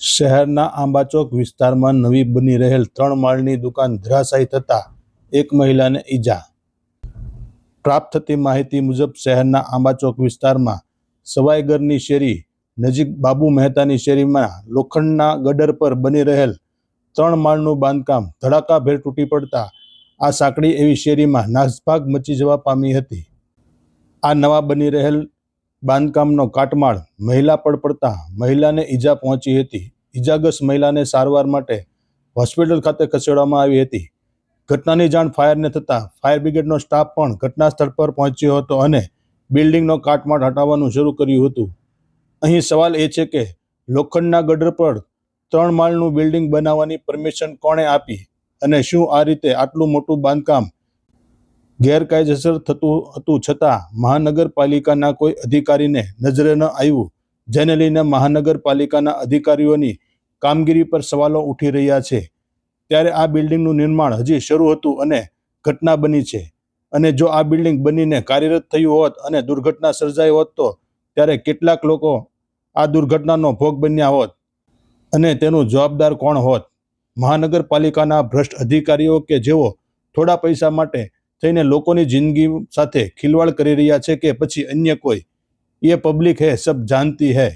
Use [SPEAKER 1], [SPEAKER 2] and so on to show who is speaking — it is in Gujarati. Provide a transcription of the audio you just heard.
[SPEAKER 1] શહેરના આંબાચોક વિસ્તારમાં નવી બની રહેલ ત્રણ માળની દુકાન ધરાશાયી થતાં એક મહિલાને ઈજા. પ્રાપ્ત થતી માહિતી મુજબ શહેરના આંબાચોક વિસ્તારમાં સવાઈગરની શેરી, નજીક બાબુ મહેતાની શેરીમાં લોખંડના ગડર પર બની રહેલ ત્રણ માળનું બાંધકામ ધડાકાભેર તૂટી પડતા આ સાંકડી એવી શેરીમાં નાસભાગ મચી જવા પામી હતી. આ નવા બની રહેલ બાંધકામનો કાટમાળ મહિલા પર પડતા મહિલાને ઈજા પહોંચી હતી. ઈજાગ્રસ્ત મહિલાને સારવાર માટે હોસ્પિટલ ખાતે ખસેડવામાં આવી હતી. ઘટનાની જાણ ફાયરને થતાં ફાયર બ્રિગેડનો સ્ટાફ પણ ઘટના સ્થળ પર પહોંચ્યો હતો અને બિલ્ડિંગનો કાટમાળ હટાવવાનું શરૂ કર્યું હતું. અહીં સવાલ એ છે કે લોખંડના ગડર પર ત્રણ માળનું બિલ્ડિંગ બનાવવાની પરમિશન કોણે આપી અને શું આ રીતે આટલું મોટું બાંધકામ ગેરકાયદેસર થતું હતું છતાં મહાનગરપાલિકાના કોઈ અધિકારીને નજરે ન આવ્યું, જેને લઈને મહાનગરપાલિકાના અધિકારીઓની કામગીરી પર સવાલો ઉઠી રહ્યા છે. ત્યારે આ બિલ્ડિંગનું નિર્માણ હજી શરૂ હતું અને ઘટના બની છે. અને જો આ બિલ્ડિંગ બનીને કાર્યરત થયું હોત અને દુર્ઘટના સર્જાઈ હોત તો ત્યારે કેટલાક લોકો આ દુર્ઘટનાનો ભોગ બન્યા હોત અને તેનું જવાબદાર કોણ હોત? મહાનગરપાલિકાના ભ્રષ્ટ અધિકારીઓ કે જેઓ થોડા પૈસા માટે થઈને લોકોની જિંદગી સાથે ખિલવાડ કરી રહ્યા છે કે પછી અન્ય કોઈ. એ પબ્લિક હે, સબ જાનતી હૈ.